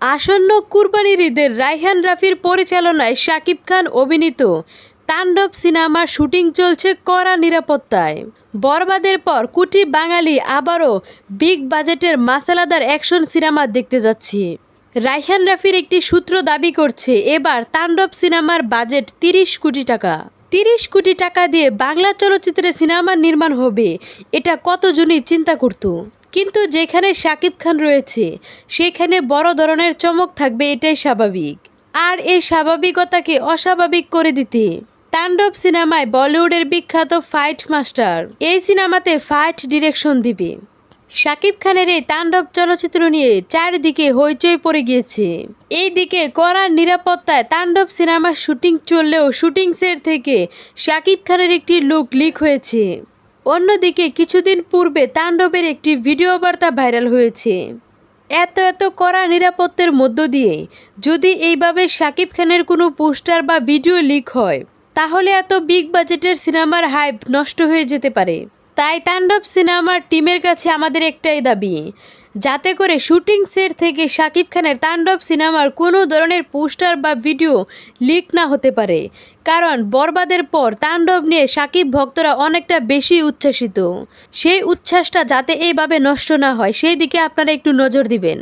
আসন্ন কুরবানির ঈদের রাইহান রাফির পরিচালনায় শাকিব খান অভিনীত তাণ্ডব সিনেমার শুটিং চলছে কড়া নিরাপত্তায়। বরবাদের পর কুটি বাঙালি আবারও বিগ বাজেটের মাসালাদার অ্যাকশন সিনেমা দেখতে যাচ্ছি। রাইহান রাফির একটি সূত্র দাবি করছে, এবার তাণ্ডব সিনেমার বাজেট তিরিশ কোটি টাকা। তিরিশ কোটি টাকা দিয়ে বাংলা চলচ্চিত্রে সিনেমা নির্মাণ হবে, এটা কতজনই চিন্তা করত? কিন্তু যেখানে শাকিব খান রয়েছে, সেখানে বড় ধরনের চমক থাকবে, এটাই স্বাভাবিক। আর এই স্বাভাবিকতাকে অস্বাভাবিক করে দিতে তাণ্ডব সিনেমায় বলিউডের বিখ্যাত ফাইট মাস্টার এই সিনেমাতে ফাইট ডিরেকশন দিবে। শাকিব খানের এই তাণ্ডব চলচ্চিত্র নিয়ে চারিদিকে হইচই পড়ে গিয়েছে। এই দিকে কড়া নিরাপত্তায় তাণ্ডব সিনেমার শুটিং চললেও শুটিং সেট থেকে শাকিব খানের একটি লুক লিক হয়েছে। অন্যদিকে কিছুদিন পূর্বে তাণ্ডবের একটি ভিডিও বার্তা ভাইরাল হয়েছে। এত এত কড়া নিরাপত্তার মধ্য দিয়ে যদি এইভাবে শাকিব খানের কোনো পোস্টার বা ভিডিও লিক হয়, তাহলে এত বিগ বাজেটের সিনেমার হাইপ নষ্ট হয়ে যেতে পারে। তাই তাণ্ডব সিনেমার টিমের কাছে আমাদের একটাই দাবি, যাতে করে শুটিং সেট থেকে শাকিব খানের তাণ্ডব সিনেমার কোনো ধরনের পোস্টার বা ভিডিও লিক না হতে পারে। কারণ বরবাদের পর তাণ্ডব নিয়ে শাকিব ভক্তরা অনেকটা বেশি উচ্ছ্বাসিত। সেই উচ্ছ্বাসটা যাতে এইভাবে নষ্ট না হয়, সেই দিকে আপনারা একটু নজর দিবেন।